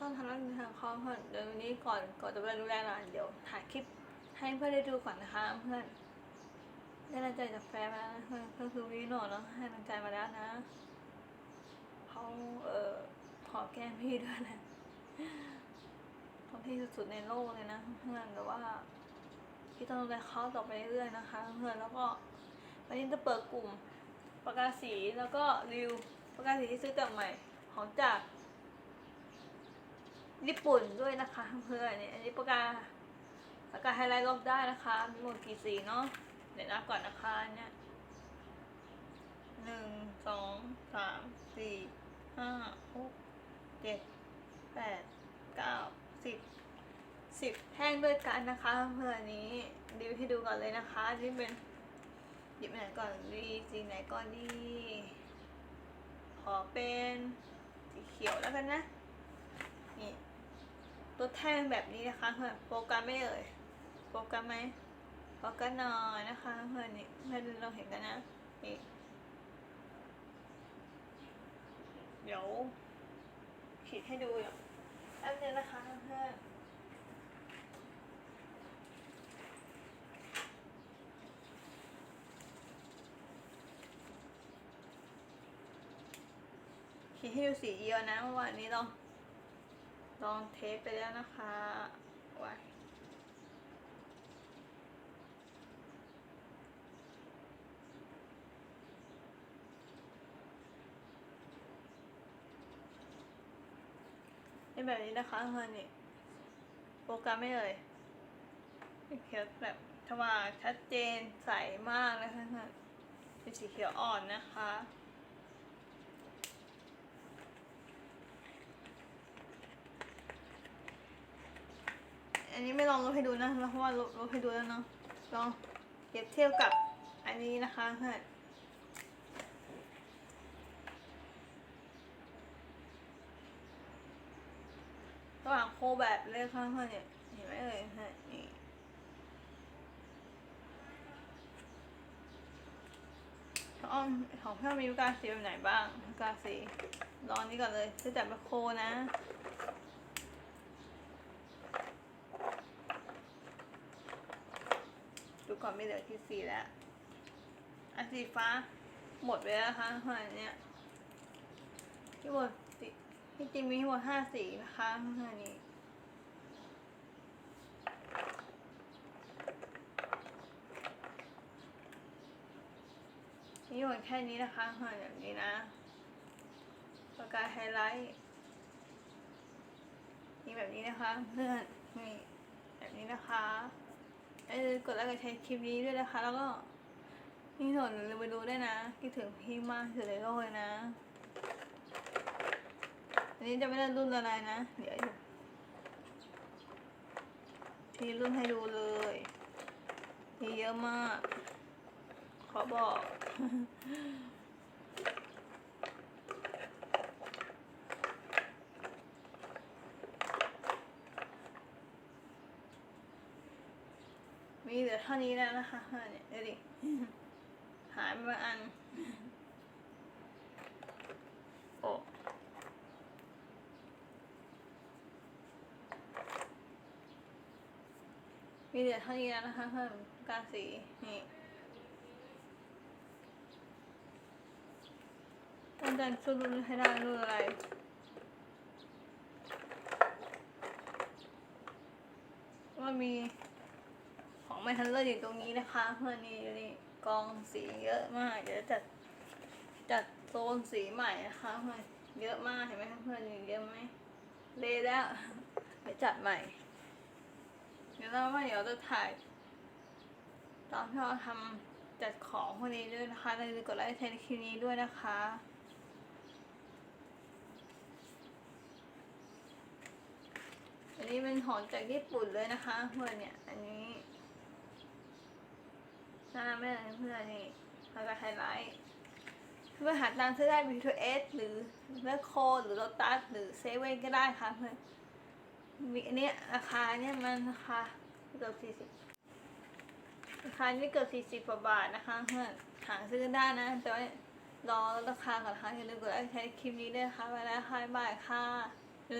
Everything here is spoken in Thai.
ช่องทางด้านทางคอมเพื่อนเดี๋ยววันนี้ก่อนก่อนจะไปดูแลร้านเดี๋ยวถ่ายคลิปให้เพื่อนได้ดูก่อนนะคะเพื่อนได้กำลังใจจากแฟนมาแล้วนเพื่อนก็คือวิโนเนาะให้กำลังใจมาแล้วนะเขาเอ่อขอแก้มพี่ด้วยนะเขาพี่สุดๆในโลกเลยนะเพื่อนแต่ว่าพี่ต้องดูแลเขาต่อไปเรื่อยๆนะคะเพื่อนแล้วก็วันนี้จะเปิดกลุ่มประกาศสีแล้วก็รีวิวประกาศสีที่ซื้อกลับใหม่ของจาก ญี่ปุ่นด้วยนะคะเพื่อนเนี่ยอันนี้ปากกาปากกาไฮไลท์ลบได้นะคะ มีหมดกี่สีเนาะเดี๋ยวนับก่อนนะคะเนี่ยหนึ่งสองสามสี่ห้าหกเจ็ดแปดเก้าสิบสิบแท่งด้วยกันนะคะเพื่อนนี้ดีให้ดูก่อนเลยนะคะนี่เป็นหยิบไหนก่อนดีสีไหนก่อนดี ขอเป็นสีเขียวแล้วกันนะ ตัวแท่งแบบนี้นะคะเพื่อนโฟกัสไม่เอ่ยโฟกัสไหมโฟกัสหน่อยนะคะเพื่อนนี่เพื่อนเราเห็นกันนะนี่เดี๋ยวขีดให้ดูอย่างแป๊บนึงนะคะเพื่อนขีดให้ดูสีเดียวนะเมื่อวานนี้ลอง ลองเทสไปแล้วนะคะว้ายเป็นแบบนี้นะคะเพื่อนนี่โปรแกรมไม่เลยเขียวแบบทว่าชัดเจนใสมากเลยค่ะเพื่อนเป็นสีเขียวอ่อนนะคะ อันนี้ไม่ลองลบให้ดูนะเพราะว่าลบลบให้ดูแล้วเนาะลองเปรียบเทียบกับอันนี้นะคะเพื่อนระหว่างโคแบบเลยค่ะเพื่อนเนี่ยเห็นไหมเอ่ยฮะนี่ของของเพื่อนมีวิกาสีแบบไหนบ้างวิกาสีลองนี้ก่อนเลยจะจับแบบโคนะ ดก่อนไม่เหลือที่สีแล้วอันสีฟ้าหมดไปแล้วนะคะขนาดนี้ที่หมดสีที่จริงมีทั้งหมดห้าสีนะคะขนาดนี้นี่หมดแค่นี้นะคะขนาดแบบนี้นะประกาไฮไลท์นี่แบบนี้นะคะเพื่อนนี่แบบนี้นะคะ เออกดไลค์กดแชร์คลิปนี้ด้วยนะคะ แล้วก็พี่หนนลืมไปดูด้วยนะคิดถึงพี่มากที่สุดในโลกเลยนะอันนี้จะไม่ได้รุ่นอะไรนะ เดี๋ยวอยู่ทีรุ่นให้ดูเลยมีเยอะมาก ขอบอก มี เหลือเท่านี้แล้วนะคะเนี่ยดูดิหายไปบางอัน โอ้มีเหลือเท่านี้แล้วนะคะเพิ่มกาสีนี่ตั้งใจสู้รุ่นให้ได้รุ่นอะไรว่ามีของ ไม่ทันเลอร์อยู่ตรงนี้นะคะเพื่อนนี่นี่กองสีเยอะมากเดี๋ยวจัดจัดโซนสีใหม่นะคะเพื่อนเยอะมากเห็นไหมคะเพื่อนนี่เยอะไหมเละแล้วเดี๋ยวจัดใหม่ เดี๋ยวเราว่าเดี๋ยวจะถ่าย ตอนที่เราทำจัดของพวกนี้ด้วยนะคะอย่าลืมกดไลค์แชร์ในคลิปนี้ด้วยนะคะอันนี้เป็นของจากญี่ปุ่นเลยนะคะเพื่อนเนี่ย อันนี้ น่ารักไม่เลยเพื่อนนี่แล้วก็ไฮไลท์เพื่อหาตามซื้อได้ B2S หรือแมคโครหรือโ o ตัสหรือเซเว่นก็ได้ค่ะเพื่อนมีอันนี้ราคาเนี่ยมันราคาเกือบสี่สิบราคานี่เกือบสี่สิบกว่าบาทนะคะเพื่อนหาซื้อได้นะแต่ว่ารอราคาก่อนนะคะอย่าลืมกดไลค์ใช้คลิปนี้ด้วยนะคะไปแล้วค่ะบ๊ายบายค่ะ